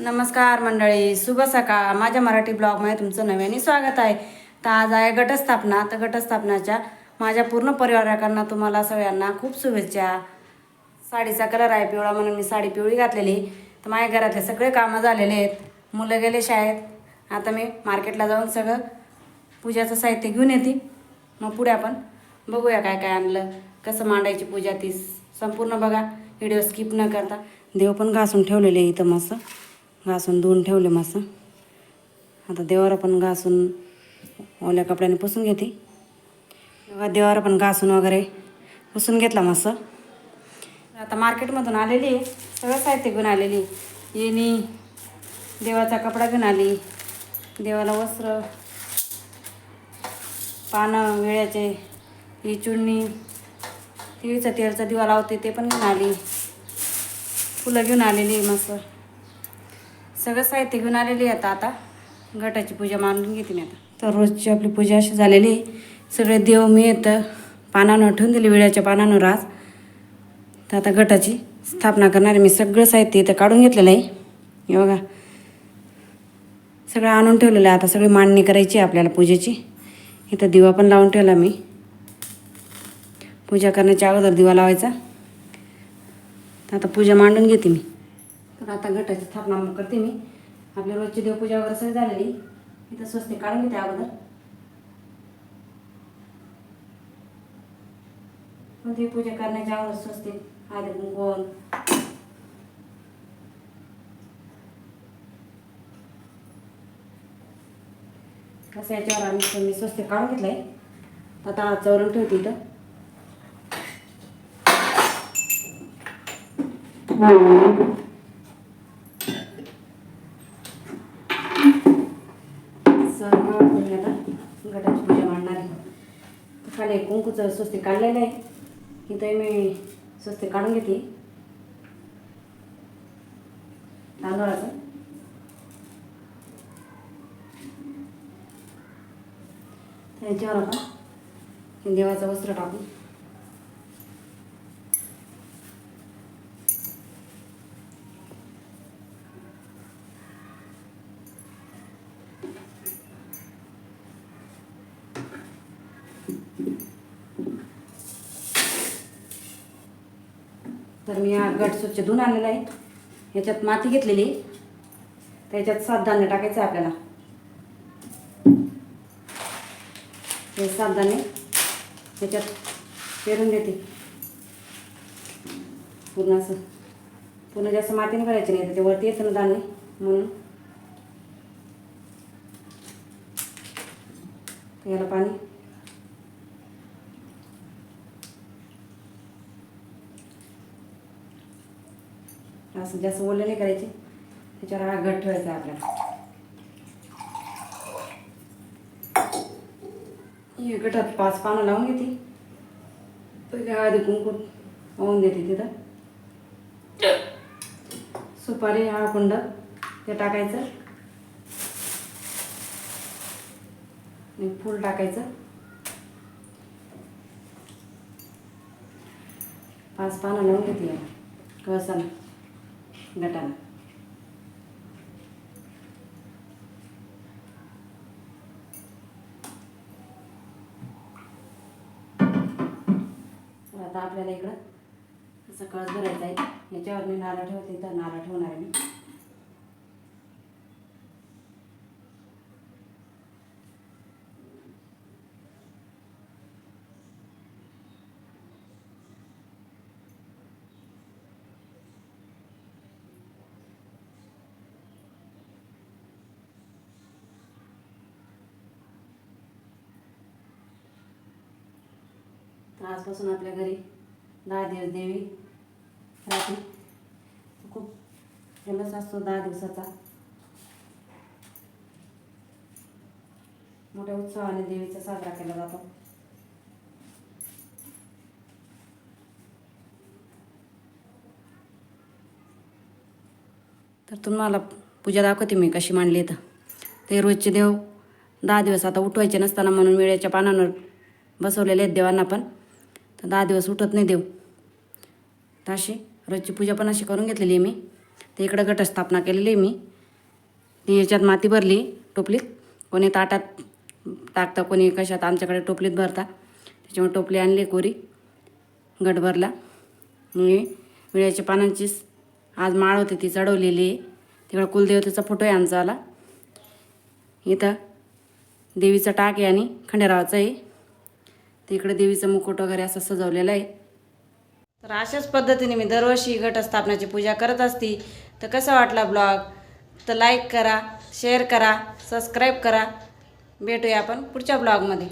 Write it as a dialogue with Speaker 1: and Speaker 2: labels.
Speaker 1: नमस्कार मंडळी शुभ सकाळ. माझ्या मराठी ब्लॉगमध्ये तुमचं नव्याने स्वागत आहे. तर आज आहे घटस्थापना. तर घटस्थापनाच्या माझ्या पूर्ण परिवाराकडनं तुम्हाला सगळ्यांना खूप शुभेच्छा. साडीचा कलर आहे पिवळा म्हणून मी साडी पिवळी घातलेली. तर माझ्या घरातले सगळे कामं झालेले आहेत. मुलं गेले शाळेत. आता मी मार्केटला जाऊन सगळं पूजाचं साहित्य घेऊन येते. मग पुढे आपण बघूया काय काय आणलं. कसं मांडायची पूजा ती संपूर्ण बघा. व्हिडिओ स्किप न करता. देव पण घासून ठेवलेले इथं मस्त. घासून धुवून ठेवले मस्त. आता देवावर पण घासून ओल्या कपड्याने पुसून घेते. बघा पण घासून वगैरे पुसून घेतला मस्त. आता मार्केटमधून आलेली आहे. सगळं साहित्य घेऊन आलेली येणी देवाचा कपडा घेऊन आली देवाला वस्त्र पानं विळ्याचे ही चुडणी तिळीचा तेलचा दिवा लावते ते पण घेऊन आली. फुलं घेऊन आलेली मस्त. सगळं साहित्य घेऊन आलेली आहे आता आता घटाची पूजा मांडून घेते मी आता. तर रोजची आपली पूजा अशी झालेली आहे. सगळे देव मी येतं पानानं ठेवून दिली विड्याच्या पानानं राज तर आता घटाची स्थापना करणार आहे. मी सगळं साहित्य इथं काढून घेतलेलं आहे. हे बघा. सगळं आणून ठेवलेलं आहे. आता सगळी मांडणी करायची आहे आपल्याला पूजेची. इथं दिवा पण लावून ठेवला मी. पूजा करण्याच्या अगोदर दिवा लावायचा. तर आता पूजा मांडून घेते मी. तर आता घटाची स्थापना मग करते मी. आपल्या रोजची देवपूजा वगैरे सगळी झालेली. इथं स्वस्ती काढून घेते अगोदर. पण पूजा करण्याच्या अगोदर स्वस्ती. आले गोल. कसं याच्यावर आम्ही मी स्वस्ती काढून घेतलंय. आता चौरण ठेवते इथं. सर्व आपण आता गटाची पूजा मांडणार आहे तर खाली कुंकूचं स्वस्ती काढलेलं आहे. इथं मी स्वस्ती काढून घेते. तांदळाचं. त्याच्यावर आपण देवाचं वस्त्र टाकू. तर मी हा गट स्वच्छ धुवून आणलेला आहे. ह्याच्यात माती घेतलेली तर त्याच्यात सात धान्य टाकायचं आहे आपल्याला. हे सात धान्य ह्याच्यात पेरून देते. पूर्ण असं पूर्ण जास्त मातीने करायची नाही त्याच्या वरती येतं ना धान्य म्हणून. याला पाणी असं जास्त ओलं नाही करायचे. त्याच्यावर हा घट ठेवायचा आपल्याला गटात पाच पानं लावून घेते. पहिले हळदी कुंकू वाहून देते तिथं. सुपारी हा कुंड ते टाकायचं. आणि फूल टाकायचं. पाच पानं लावून घेते. कळसानं गटाला तर आता आपल्याला इकडं असं कळस भरायचा आहे. याच्यावर मी नारळ ठेवते तर नारळ ठेवणार आहे मी. आजपासून आपल्या घरी दहा दिवस देवी राहते. खूप फेमस असतो दहा दिवसाचा. मोठ्या उत्सवाने देवीचा साजरा केला जातो. तर तुम्हाला पूजा दाखवते मी कशी मांडली तर ते रोजचे देव दहा दिवस आता उठवायचे नसताना म्हणून वेळेच्या पानांवर बसवलेले आहेत देवांना पण. तर दहा दिवस उठत नाही देव. तर अशी रोजची पूजा पण अशी करून घेतलेली आहे मी. तर इकडं घटस्थापना केलेली आहे मी. ती याच्यात माती भरली टोपलीत. कोणी ताटात टाकतं कोणी कशात आमच्याकडे टोपलीत भरता. त्याच्यामुळे टोपली आणली कोरी. गट भरला. विळ्याच्या विड्याच्या आज माळ होती ती चढवलेली आहे. तिकडं कुलदेवतेचा फोटो आहे आमचावाला इथं देवीचा टाक आहे आणि खंडेरावाचा आहे. तर इकडे देवीचं मुकुट वगैरे असं सजवलेलं आहे. तर अशाच पद्धतीने मी दरवर्षी घटस्थापनाची पूजा करत असती. तर कसा वाटला ब्लॉग? तर लाईक करा शेअर करा सबस्क्राईब करा. भेटूया आपण पुढच्या ब्लॉगमध्ये.